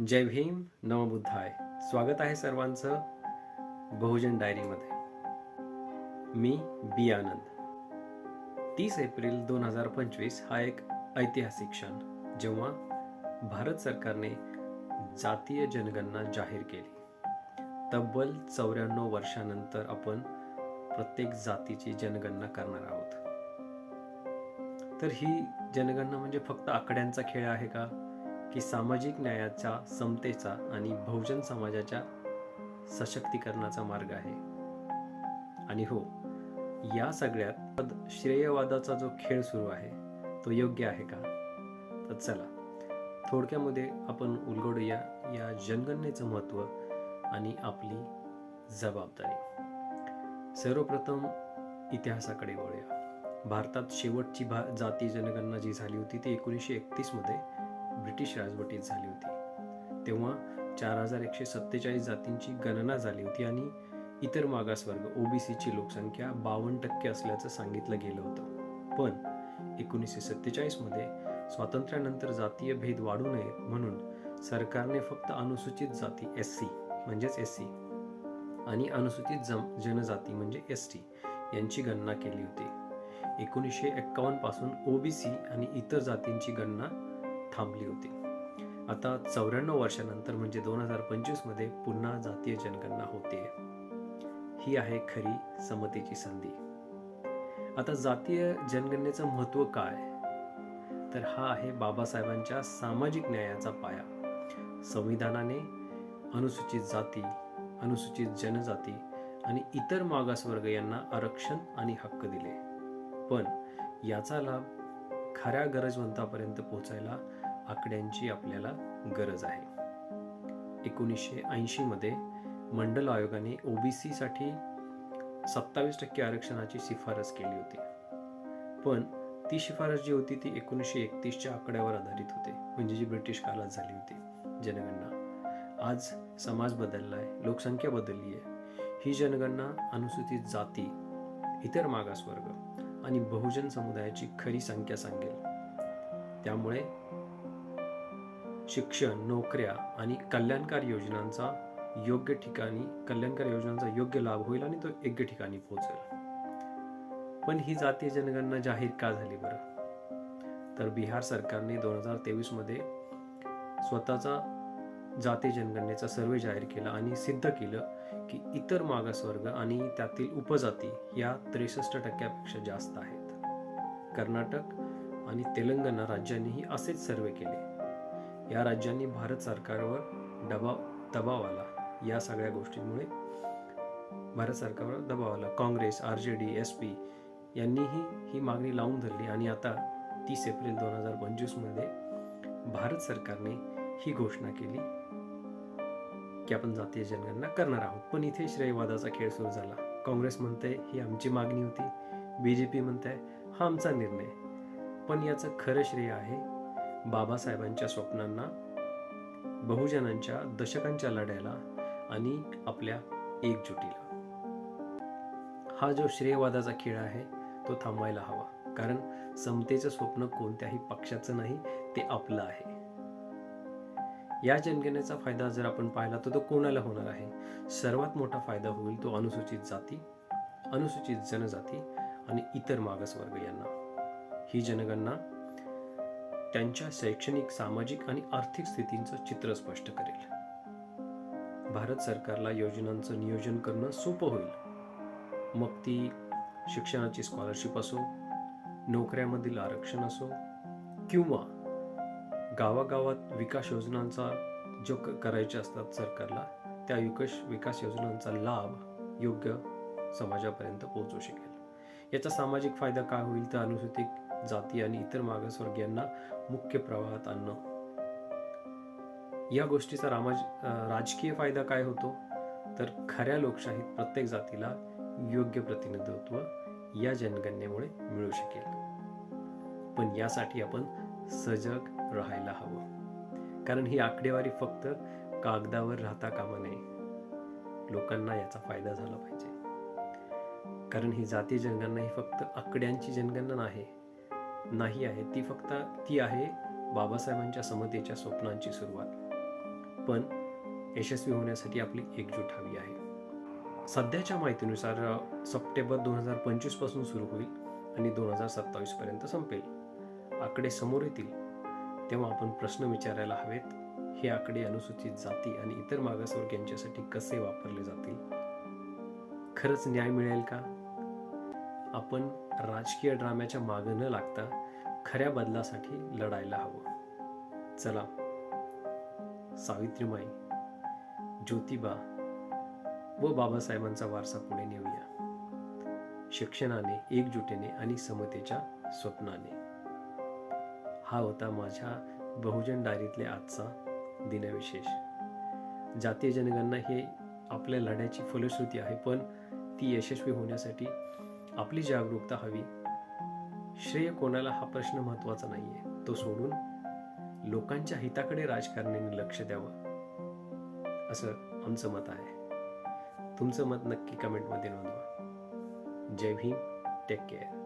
जय भीम नवबुद्धाय स्वागत आहे सर्वांचं बहुजन डायरीमध्ये. मी बी आनंद. तीस एप्रिल दोन हजार पंचवीस हा एक ऐतिहासिक क्षण जेव्हा भारत सरकारने जातीय जनगणना जाहीर केली. तब्बल चौऱ्याण्णव वर्षानंतर आपण प्रत्येक जातीची जनगणना करणार आहोत. तर ही जनगणना म्हणजे फक्त आकड्यांचा खेळ आहे का? की सामाजिक न्यायाचा समतेचा आणि बहुजन समाजाच्या सशक्तीकरणाचा मार्ग आहे. आणि हो या सगळ्यात श्रेयवादाचा जो खेळ सुरू आहे तो योग्य आहे का? तर चला थोडक्यामध्ये आपण उलगडूया या जनगणनेचं महत्त्व आणि आपली जबाबदारी. सर्वप्रथम इतिहासाकडे वळूया. भारतात शेवटची भा जाती जनगणना जी झाली होती ती एकोणीसशे एकतीसमध्ये ब्रिटिश राजवटीत झाली होती. तेव्हा चार हजार एकशे सत्तेचाळीस जातींची गणना झाली होती आणि इतर मागासवर्ग ओबीसीची लोकसंख्या बावन्न टक्के असल्याचं सांगितलं गेलं होतं. पण एकोणीसशे सत्तेचाळीसमध्ये स्वातंत्र्यानंतर जातीय भेद वाढू नयेत म्हणून सरकारने फक्त अनुसूचित जाती एस सी म्हणजेच एस सी आणि अनुसूचित जम जनजाती म्हणजे एस टी यांची गणना केली होती. एकोणीसशे एक्कावन्नपासून ओबीसी आणि इतर जातींची गणना थांबली होती. आता चौऱ्याण्णव वर्षानंतर म्हणजे दोन हजार पंचवीसमध्ये पुन्हा जातीय जनगणना होते. ही आहे खरी समतेची संधी. आता जातीय जनगणनेचं महत्त्व काय? तर हा आहे बाबासाहेबांच्या सामाजिक न्यायाचा पाया. संविधानाने अनुसूचित जाती अनुसूचित जनजाती आणि इतर मागासवर्ग यांना आरक्षण आणि हक्क दिले. पण याचा लाभ खऱ्या गरजवंतापर्यंत पोहोचायला आकड्यांची आपल्याला गरज आहे. एकोणीसशे ऐंशीमध्ये मंडल आयोगाने ओबीसीसाठी सत्तावीस टक्के आरक्षणाची शिफारस केली होती. पण ती शिफारस जी होती ती एकोणीसशे एकतीसच्या आकड्यावर आधारित होते. म्हणजे जी ब्रिटिश काळात झाली होती. जनगणना. आज समाज बदलला आहे लोकसंख्या बदलली आहे. ही जनगणना अनुसूचित जाती इतर मागासवर्ग आणि बहुजन समुदायाची खरी संख्या सांगेल. त्यामुळे शिक्षण नोकऱ्या आणि कल्याणकार योजनांचा योग्य ठिकाणी कल्याणकार योजनांचा योग्य लाभ होईल आणि तो योग्य ठिकाणी पोहोचेल. पण ही जातीय जनगणना जाहीर का झाली बरं? तर बिहार सरकारने दोन हजार तेवीसमध्ये स्वतःचा जाती जनगणनेचा सर्वे जाहीर केला आणि सिद्ध केलं की इतर मागासवर्ग आणि त्यातील उपजाती या त्रेसष्ट टक्क्यापेक्षा जास्त आहेत. कर्नाटक आणि तेलंगणा राज्यांनीही असेच सर्वे केले. या राज्यांनी भारत सरकारवर दबाव दबाव आला. या सगळ्या गोष्टींमुळे भारत सरकारवर दबाव आला. Congress R J D S P यांनीही ही मागणी लावून धरली आणि आता तीस एप्रिल दोन हजार पंचवीसमध्ये भारत सरकारने ही घोषणा केली की आपण जातीय जनगणना करणार आहोत. पण इथे श्रेयवादाचा खेळ सुरू झाला. काँग्रेस म्हणते ही आमची मागणी होती. बी जे पी म्हणते हा आमचा निर्णय. पण याचं खरं श्रेय आहे बाबासाहेबांच्या स्वप्नांना बहुजनांच्या दशकांच्या लढ्याला आणि आपल्या एकजुटीला. हा जो श्रेयवादाचा खेळ आहे तो थांबायला हवा. कारण समतेचं स्वप्न कोणत्याही पक्षाचं नाही ते आपलं आहे. या जनगणनेचा फायदा जर आपण पाहिला तर तो कोणाला होणार आहे? सर्वात मोठा फायदा होईल तो अनुसूचित जाती अनुसूचित जनजाती आणि इतर मागासवर्ग यांना ही जनगणना त्यांच्या शैक्षणिक सामाजिक आणि आर्थिक स्थितींचं चित्र स्पष्ट करेल. भारत सरकारला योजनांचं नियोजन करणं सोपं होईल. मग ती शिक्षणाची स्कॉलरशिप असो नोकऱ्यामधील आरक्षण असो किंवा गावागावात विकास योजनांचा जो क- करायचे असतात सरकारला त्या विकास विकास योजनांचा लाभ योग्य समाजापर्यंत पोहोचू शकेल. याचा सामाजिक फायदा काय होईल तर अनुसूचित जाती आणि इतर मागासवर्गीयांना मुख्य प्रवाहात आणणं. या गोष्टीचा रामाज राजकीय फायदा काय होतो? तर खऱ्या लोकशाहीत प्रत्येक जातीला योग्य प्रतिनिधित्व या जनगणनेमुळे मिळू शकेल. पण यासाठी आपण सजग राहायला हवं. कारण ही आकडेवारी फक्त कागदावर राहता कामा नये. लोकांना याचा फायदा झाला पाहिजे. कारण ही जाती जनगणना ही फक्त आकड्यांची जनगणना आहे नाही आहे. ती फक्त ती आहे बाबासाहेबांच्या समतेच्या स्वप्नांची सुरुवात. पण यशस्वी होण्यासाठी आपली एकजूट हवी आहे. सध्याच्या माहितीनुसार सप्टेंबर दोन हजार पंचवीसपासून सुरू होईल आणि दोन हजार सत्तावीस पर्यंत संपेल. आकडे समोर येतील. तेव्हा आपण प्रश्न विचारायला हवेत हे आकडे अनुसूचित जाती आणि इतर मागासवर्गीयांच्यासाठी कसे वापरले जातील? खरंच न्याय मिळेल का? आपण राजकीय ड्राम्याच्या मागं न लागता खऱ्या बदलासाठी लढायला हवं. चला. सावित्रीमाई ज्योतिबा व बाबासाहेबांचा वारसा पुढे नेऊया. शिक्षणाने एकजुटीने आणि समतेच्या स्वप्नाने. हा होता माझ्या बहुजन डायरीतले आजचा दिनविशेष. जातीय जनगणना हे आपल्या लढ्याची फलश्रुती आहे पण ती यशस्वी होण्यासाठी आपली जागरूकता हवी. श्रेय कोणाला हा प्रश्न महत्त्वाचा नाहीये. तो सोडून लोकांच्या हिताकडे राजकारण्यांनी लक्ष द्यावं. असं आमचं मत आहे. तुमचं मत नक्की कमेंटमध्ये नोंदवा. जय भीम. Take care